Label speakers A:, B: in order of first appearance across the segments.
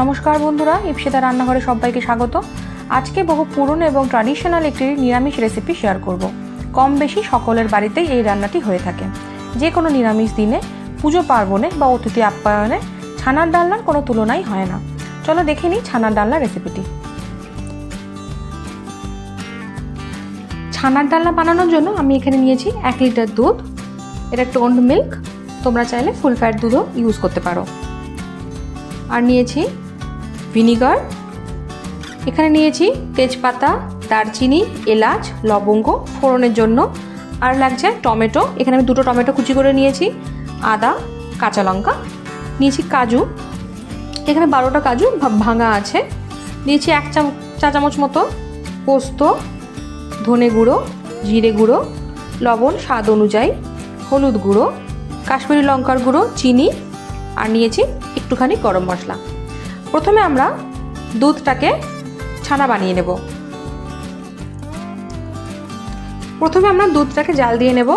A: নমস্কার বন্ধুরা ইপসিতা রান্নাঘরে সবাইকে স্বাগত। আজকে বহু পুরনো এবং ট্র্যাডিশনাল একটি নিরামিষ রেসিপি শেয়ার করব। কম বেশি সকলের বাড়িতেই এই রান্নাটি হয়ে থাকে। যে কোনো নিরামিষ দিনে, পুজো পার্বণে বা অতিথি আপ্যায়নে ছানার ডালনার কোনো তুলনাই হয় না। চলো দেখে নিই ছানার ডালনা রেসিপিটি ছানার ডালনা বানানোর জন্য আমি এখানে নিয়েছি এক লিটার দুধ এটা টোন্ড মিল্ক তোমরা চাইলে ফুল ফ্যাট দুধও ইউজ করতে পারো। আর নিয়েছি ভিনিগার এখানে নিয়েছি তেজপাতা, দারচিনি, এলাচ, লবঙ্গ ফোড়নের জন্য। আর লাগছে টমেটো, এখানে আমি দুটো টমেটো কুচি করে নিয়েছি, আদা, কাঁচা লঙ্কা। নিয়েছি কাজু, এখানে বারোটা কাজু ভাঙা আছে। নিয়েছি এক চা চামচ মতো পোস্ত, ধনে গুঁড়ো, জিরে গুঁড়ো, লবণ স্বাদ অনুযায়ী, হলুদ গুঁড়ো। কাশ্মীরি লঙ্কার গুঁড়ো, চিনি, আর নিয়েছি একটুখানি গরম মশলা। প্রথমে আমরা দুধটাকে ছানা বানিয়ে নেব। প্রথমে আমরা দুধটাকে জাল দিয়ে নেব।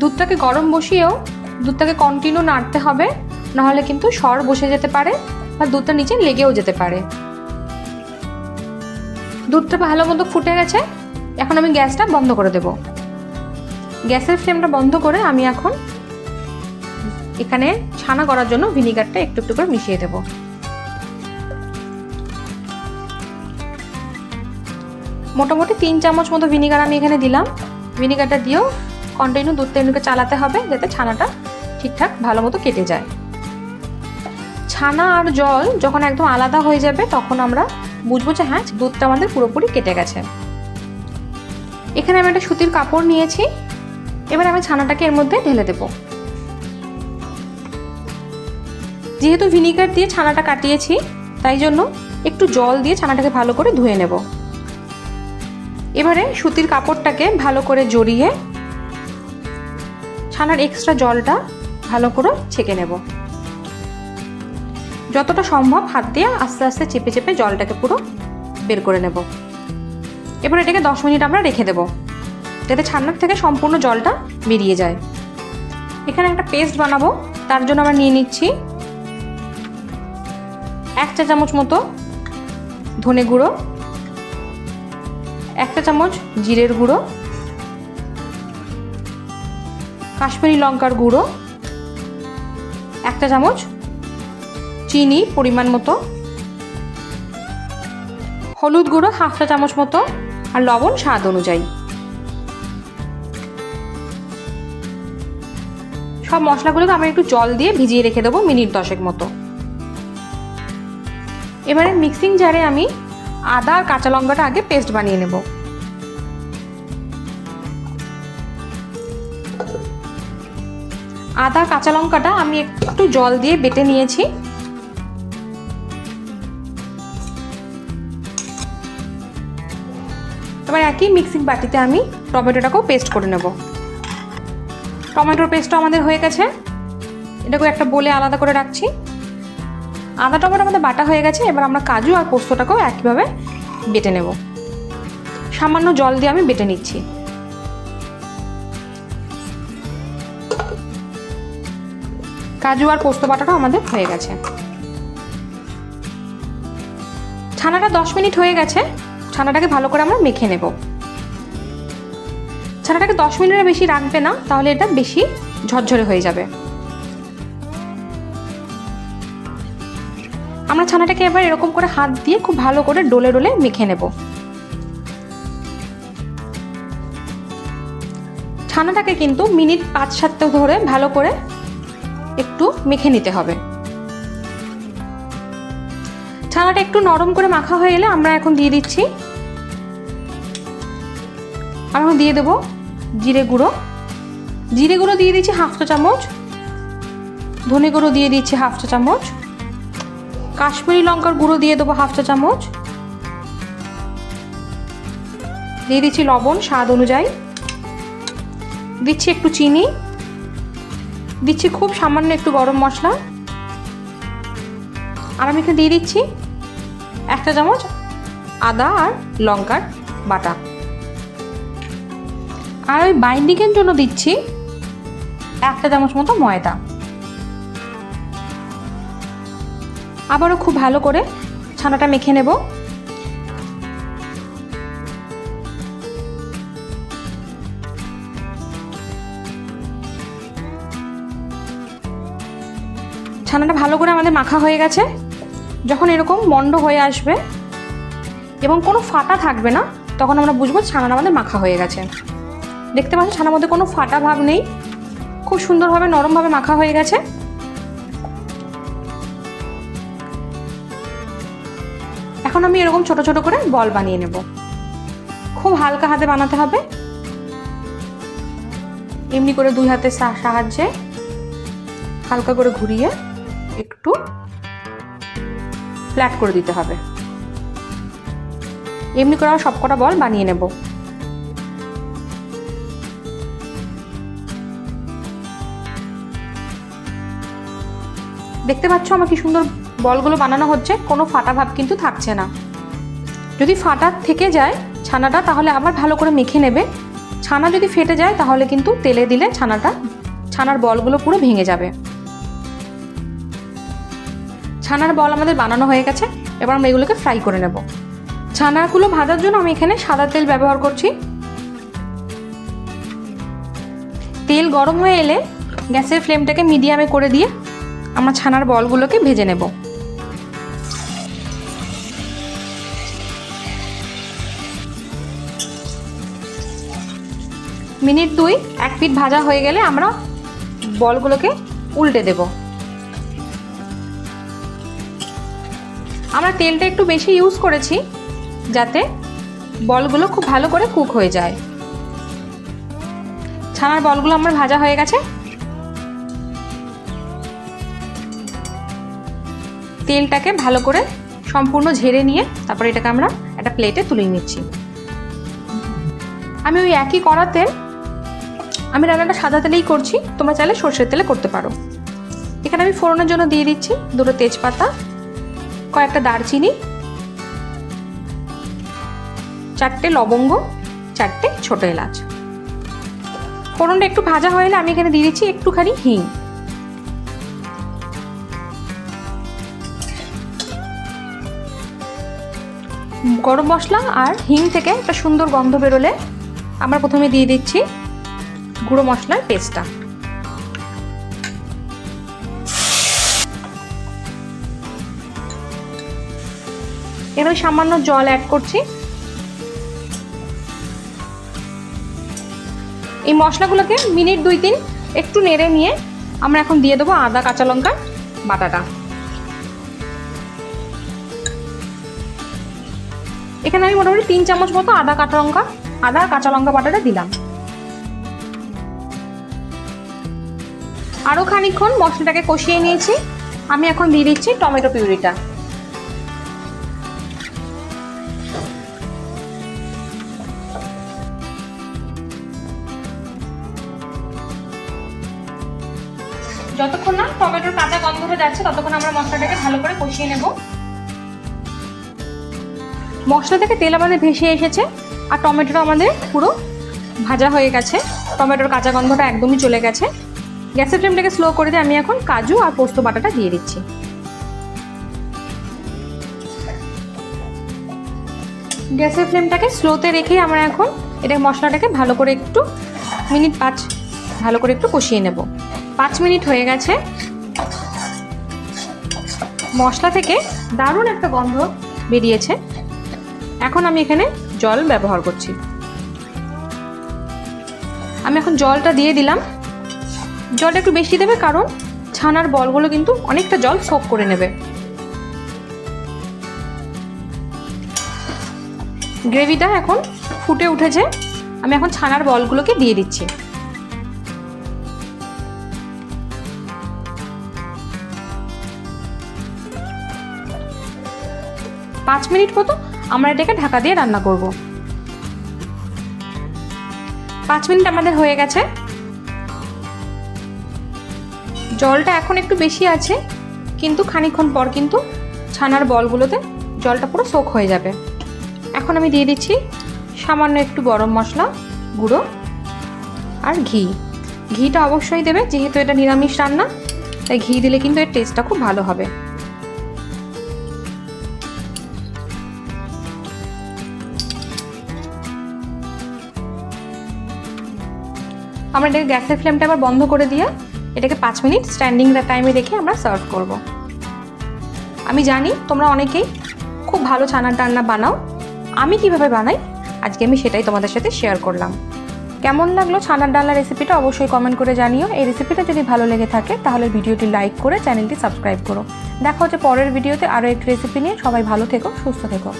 A: দুধটাকে গরম বসিয়েও দুধটাকে কন্টিনিউ নাড়তে হবে, নাহলে কিন্তু সর বসে যেতে পারে বা দুধটা নিচে লেগেও যেতে পারে। দুধটা ভালো মতো ফুটে গেছে এখন আমি গ্যাসটা বন্ধ করে দেব। গ্যাসের ফ্লেমটা বন্ধ করে আমি এখন এখানে ছানা করার জন্য ভিনিগারটা একটু একটু করে মিশিয়ে দেব। মোটামুটি তিন চামচ মতো ভিনিগার আমি এখানে দিলাম। ভিনিগারটা দিয়েও কন্টিনিউ দুধ তেলকে চালাতে হবে যাতে ছানাটা ঠিকঠাক ভালো মতো কেটে যায়। ছানা আর জল যখন একদম আলাদা হয়ে যাবে তখন আমরা বুঝব যে হ্যাঁ দুধটা আমাদের পুরোপুরি কেটে গেছে। এখানে আমি একটা সুতির কাপড় নিয়েছি। এবার আমি ছানাটাকে এর মধ্যে ঢেলে দেব। যেহেতু ভিনিগার দিয়ে ছানাটা কাটিয়েছি, তাই জন্য একটু জল দিয়ে ছানাটাকে ভালো করে ধুয়ে নেব। এবারে সুতির কাপড়টাকে ভালো করে জড়িয়ে ছানার এক্সট্রা জলটা ভালো করে ছেঁকে নেব। যতটা সম্ভব হাত দিয়ে আস্তে আস্তে চেপে চেপে জলটাকে পুরো বের করে নেব। এবার এটাকে দশ মিনিট আমরা রেখে দেব। যাতে ছান্নার থেকে সম্পূর্ণ জলটা বেরিয়ে যায়। এখানে একটা পেস্ট বানাবো। তার জন্য আমরা নিয়ে নিচ্ছি এক চা চামচ মতো ধনে গুঁড়ো একটা চামচ জিরের গুঁড়ো, কাশ্মীরি লঙ্কার গুঁড়ো একটা চামচ চিনি পরিমাণ মতো, হলুদ গুঁড়ো হাফ চা চামচ মতো আর লবণ স্বাদ অনুযায়ী। সব মশলাগুলোকে আমরা একটু জল দিয়ে ভিজিয়ে রেখে দেবো মিনিট দশেক মতো। এবারে মিক্সিং জারে আমি আদা আর কাঁচা লঙ্কাটা আগে পেস্ট বানিয়ে নেব। আদা কাঁচা লঙ্কাটা আমি একটু জল দিয়ে বেটে নিয়েছি। এবার একই মিক্সিং বাটিতে আমি টমেটোটাকেও পেস্ট করে নেব। টমেটোর পেস্টটা আমাদের হয়ে গেছে। এটাকে একটা বলে আলাদা করে রাখছি। আদা টমেটো আমাদের বাটা হয়ে গেছে, এবার আমরা কাজু আর পোস্তটাকেও একইভাবে বেটে নেব। সামান্য জল দিয়ে আমি বেটে নিচ্ছি। কাজু আর পোস্ত বাটাটা আমাদের হয়ে গেছে। ছানাটা দশ মিনিট হয়ে গেছে। ছানাটাকে ভালো করে আমরা মেখে নেব। ছানাটাকে দশ মিনিটের বেশি রাখবে না, তাহলে এটা বেশি ঝরঝরে হয়ে যাবে। আমরা ছানাটাকে এবার এরকম করে হাত দিয়ে খুব ভালো করে ডোলে ডোলে মেখে নেব। ছানাটাকে কিন্তু মিনিট পাঁচ সাতটা ধরে ভালো করে একটু মেখে নিতে হবে। ছানাটা একটু নরম করে মাখা হয়ে এলে আমরা এখন দিয়ে দিচ্ছি। আমি এখন দিয়ে দেবো জিরে গুঁড়ো। জিরে গুঁড়ো দিয়ে দিচ্ছি হাফ চা চামচ। ধনে গুঁড়ো দিয়ে দিচ্ছি হাফ চা চামচ। কাশ্মীরি লঙ্কার গুঁড়ো দিয়ে দেবো হাফ চা চামচ। দিয়ে দিচ্ছি লবণ স্বাদ অনুযায়ী। দিচ্ছি একটু চিনি। দিচ্ছি খুব সামান্য একটু গরম মশলা। আর আমি এখানে দিয়ে দিচ্ছি একটা চামচ আদা আর লঙ্কার বাটা। আর ওই বাইন্ডিংয়ের জন্য দিচ্ছি একটা চামচ মতো ময়দা। আবারও খুব ভালো করে ছানাটা মেখে নেব। ছানাটা ভালো করে আমাদের মাখা হয়ে গেছে। যখন এরকম মন্ড হয়ে আসবে এবং কোনো ফাটা থাকবে না, তখন আমরা বুঝব ছানাটা আমাদের মাখা হয়ে গেছে। দেখতে পাচ্ছ, ছানার মধ্যে কোনো ফাটা ভাব নেই। খুব সুন্দরভাবে, নরমভাবে মাখা হয়ে গেছে। এখন আমি এরকম ছোট ছোট করে বল বানিয়ে নেব। খুব হালকা হাতে বানাতে হবে। এমনি করে দুই হাতের সা- সাহায্যে হালকা করে ঘুরিয়ে একটু ফ্ল্যাট করে দিতে হবে। এমনি করে সব কটা বল বানিয়ে নেব। দেখতে পাচ্ছ আমার কি সুন্দর বলগুলো বানানো হচ্ছে, কোনো ফাটা ভাব কিন্তু থাকছে না। যদি ফাটা থেকে যায় ছানাটা, তাহলে আবার ভালো করে মেখে নেবে। ছানা যদি ফেটে যায়, তাহলে কিন্তু তেলে দিলে ছানাটা, ছানার বলগুলো পুরো ভেঙে যাবে। ছানার বল আমাদের বানানো হয়ে গেছে, এবার আমরা এগুলোকে ফ্রাই করে নেব। ছানাগুলো ভাজার জন্য আমি এখানে সাদা তেল ব্যবহার করছি। তেল গরম হয়ে এলে গ্যাসের ফ্লেমটাকে মিডিয়ামে করে দিয়ে আমরা ছানার বলগুলোকে ভেজে নেব। মিনিট দুই, এক পিঠ ভাজা হয়ে গেলে আমরা বলগুলোকে উল্টে দেব। আমরা তেলটা একটু বেশি ইউজ করেছি যাতে বলগুলো খুব ভালো করে কুক হয়ে যায়। ছানার বলগুলো আমার ভাজা হয়ে গেছে। তেলটাকে ভালো করে সম্পূর্ণ ঝেড়ে নিয়ে তারপরে এটাকে আমরা একটা প্লেটে তুলে নিচ্ছি। আমি ওই একই কড়াতে আমি রান্নাটা সাদা তেলেই করছি, তোমরা চাইলে সর্ষের তেলে করতে পারো। এখানে আমি ফোড়নের জন্য দিয়ে দিচ্ছি দুটো তেজপাতা, কয়েকটা দারচিনি, চারটে লবঙ্গ, চারটে ছোট এলাচ। ফোড়নটা একটু ভাজা হয়ে এলে আমি এখানে দিয়ে দিচ্ছি একটুখানি হিং। গরম মশলা আর হিং থেকে একটা সুন্দর গন্ধ বেরোলে আমরা প্রথমে দিয়ে দিচ্ছি গুঁড়ো মশলার পেস্টটা। এর সামান্য জল অ্যাড করছি। এই মশলাগুলোকে মিনিট দুই তিন একটু নেড়ে নিয়ে আমরা এখন দিয়ে দেবো আদা, কাঁচা লঙ্কার বাটাটা। এখানে আমি মোটামুটি তিন চামচ মতো আদা কাঁচা লঙ্কা, আদা কাঁচা লঙ্কা বাটাটা দিলাম। আরও খানিকক্ষণ মশলাটাকে কষিয়ে নিয়েছি। আমি এখন দিয়ে দিচ্ছি টমেটো পিউরিটা। যতক্ষণ না টমেটোর কাঁচা গন্ধটা যাচ্ছে, ততক্ষণ আমরা মশলাটাকে ভালো করে কষিয়ে নেব। মশলা থেকে তেল আমাদের ভেসে এসেছে আর টমেটোটা আমাদের পুরো ভাজা হয়ে গেছে। টমেটোর কাঁচা গন্ধটা একদমই চলে গেছে। গ্যাসের ফ্লেমটাকে স্লো করে দিয়ে আমি এখন কাজু আর পোস্ত বাটাটা দিয়ে দিচ্ছি। গ্যাসের ফ্লেমটাকে স্লোতে রেখেই আমরা এখন এটা মশলাটাকে ভালো করে একটু মিনিট পাঁচ ভালো করে একটু কষিয়ে নেব। পাঁচ মিনিট হয়ে গেছে। মশলা থেকে দারুণ একটা গন্ধ বেরিয়েছে। এখন আমি এখানে জল ব্যবহার করছি। আমি এখন জলটা দিয়ে দিলাম। জলটা একটু বেশি দেবে কারণ ছানার বলগুলো কিন্তু অনেকটা জল সোক করে নেবে। গ্রেভিটা এখন ফুটে উঠেছে। আমি এখন ছানার বলগুলোকে দিয়ে দিচ্ছি। পাঁচ মিনিট মতো আমরা এটাকে ঢাকা দিয়ে রান্না করব। পাঁচ মিনিট আমাদের হয়ে গেছে। জলটা এখন একটু বেশি আছে, কিন্তু খানিকক্ষণ পর কিন্তু ছানার বলগুলোতে জলটা পুরো সোক হয়ে যাবে। এখন আমি দিয়ে দিচ্ছি সামান্য একটু গরম মশলা, গুঁড়ো আর ঘি। ঘিটা অবশ্যই দেবে, যেহেতু এটা নিরামিষ রান্না, তাই ঘি দিলে কিন্তু এর টেস্টটা খুব ভালো হবে। আমরা এটাকে গ্যাসের ফ্লেমটা আবার বন্ধ করে দিয়ে এটাকে পাঁচ মিনিট স্ট্যান্ডিং টাইমে রেখে আমরা সার্ভ করব। আমি জানি তোমরা অনেকেই খুব ভালো ছানার রান্না বানাও। আমি কীভাবে বানাই? আজকে আমি সেটাই তোমাদের সাথে শেয়ার করলাম। কেমন লাগল ছানার ডালনা রেসিপিটা অবশ্যই কমেন্ট করে জানিও। এই রেসিপিটা যদি ভালো লেগে থাকে তাহলে ভিডিওটি লাইক করে চ্যানেলটি সাবস্ক্রাইব করো। দেখা হচ্ছে পরের ভিডিওতে আরও একটি রেসিপি নিয়ে। সবাই ভালো থেকো, সুস্থ থেকো।